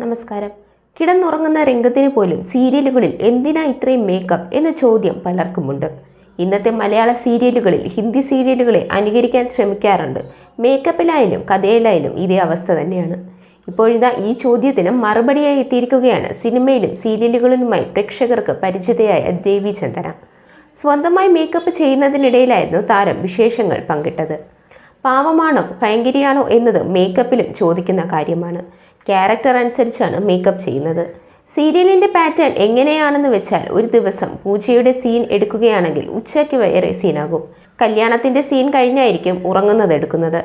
നമസ്കാരം. കിടന്നുറങ്ങുന്ന രംഗത്തിന് പോലും സീരിയലുകളിൽ എന്തിനാ ഇത്രയും മേക്കപ്പ് എന്ന ചോദ്യം പലർക്കുമുണ്ട്. ഇന്നത്തെ മലയാള സീരിയലുകളിൽ ഹിന്ദി സീരിയലുകളെ അനുകരിക്കാൻ ശ്രമിക്കാറുണ്ട്. മേക്കപ്പിലായാലും കഥയിലായാലും ഇതേ അവസ്ഥ തന്നെയാണ്. ഇപ്പോഴിതാ ഈ ചോദ്യത്തിന് മറുപടിയായി എത്തിയിരിക്കുകയാണ് സിനിമയിലും സീരിയലുകളിലുമായി പ്രേക്ഷകർക്ക് പരിചിതയായ ദേവി ചന്ദന. സ്വന്തമായി മേക്കപ്പ് ചെയ്യുന്നതിനിടയിലായിരുന്നു താരം വിശേഷങ്ങൾ പങ്കിട്ടത്. പാവമാണോ ഭയങ്കരിയാണോ എന്നത് മേക്കപ്പിലും ചോദിക്കുന്ന കാര്യമാണ്. ക്യാരക്ടർ അനുസരിച്ചാണ് മേക്കപ്പ് ചെയ്യുന്നത്. സീരിയലിന്റെ പാറ്റേൺ എങ്ങനെയാണെന്ന് വെച്ചാൽ ഒരു ദിവസം പൂജയുടെ സീൻ എടുക്കുകയാണെങ്കിൽ ഉച്ചയ്ക്ക് വേറെ സീനാകും കല്യാണത്തിന്റെ സീൻ കഴിഞ്ഞായിരിക്കും ഉറങ്ങുന്നത് എടുക്കുന്നത്.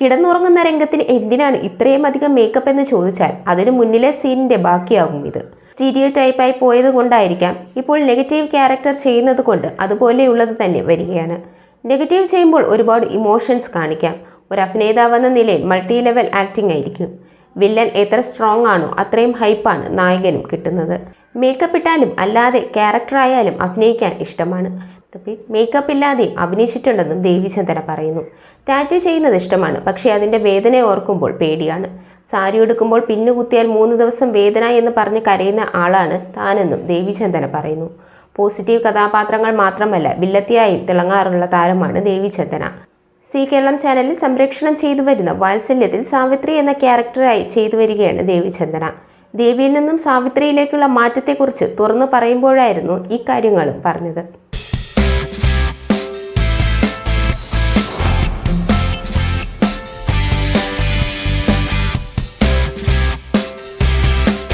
കിടന്നുറങ്ങുന്ന രംഗത്തിന് എന്തിനാണ് ഇത്രയും അധികം മേക്കപ്പ് എന്ന് ചോദിച്ചാൽ അതിന് മുന്നിലെ സീനിന്റെ ബാക്കിയാകും ഇത്. സ്റ്റീരിയോ ടൈപ്പായി പോയത് കൊണ്ടായിരിക്കാം ഇപ്പോൾ നെഗറ്റീവ് ക്യാരക്ടർ ചെയ്യുന്നത് കൊണ്ട് അതുപോലെയുള്ളത് തന്നെ വരികയാണ്. നെഗറ്റീവ് ചെയ്യുമ്പോൾ ഒരുപാട് ഇമോഷൻസ് കാണിക്കാം. ഒരു അഭിനേതാവെന്ന നിലയിൽ മൾട്ടി ലെവൽ ആക്ടിംഗ് ആയിരിക്കും. വില്ലൻ എത്ര സ്ട്രോങ് ആണോ അത്രയും ഹൈപ്പാണ് നായകനും കിട്ടുന്നത്. മേക്കപ്പ് ഇട്ടാലും അല്ലാതെ ക്യാരക്ടറായാലും അഭിനയിക്കാൻ ഇഷ്ടമാണ്. മേക്കപ്പ് ഇല്ലാതെയും അഭിനയിച്ചിട്ടുണ്ടെന്നും ദേവിചന്ദ്ര പറയുന്നു. ടാറ്റു ചെയ്യുന്നത് ഇഷ്ടമാണ് പക്ഷേ അതിന്റെ വേദന ഓർക്കുമ്പോൾ പേടിയാണ്. സാരി എടുക്കുമ്പോൾ പിന്നുകുത്തിയാൽ മൂന്ന് ദിവസം വേദന എന്ന് പറഞ്ഞ് കരയുന്ന ആളാണ് താനെന്നും ദേവിചന്ദ്ര പറയുന്നു. പോസിറ്റീവ് കഥാപാത്രങ്ങൾ മാത്രമല്ല വില്ലത്തിയായും തിളങ്ങാറുള്ള താരമാണ് ദേവി ചന്ദന. സി കേരളം ചാനലിൽ സംപ്രേഷണം ചെയ്തു വരുന്ന വാത്സല്യത്തിൽ സാവിത്രി എന്ന ക്യാരക്ടറായി ചെയ്തു വരികയാണ് ദേവി ചന്ദന. ദേവിയിൽ നിന്നും സാവിത്രിയിലേക്കുള്ള മാറ്റത്തെക്കുറിച്ച് തുറന്നു പറയുമ്പോഴായിരുന്നു ഇക്കാര്യങ്ങളും പറഞ്ഞത്.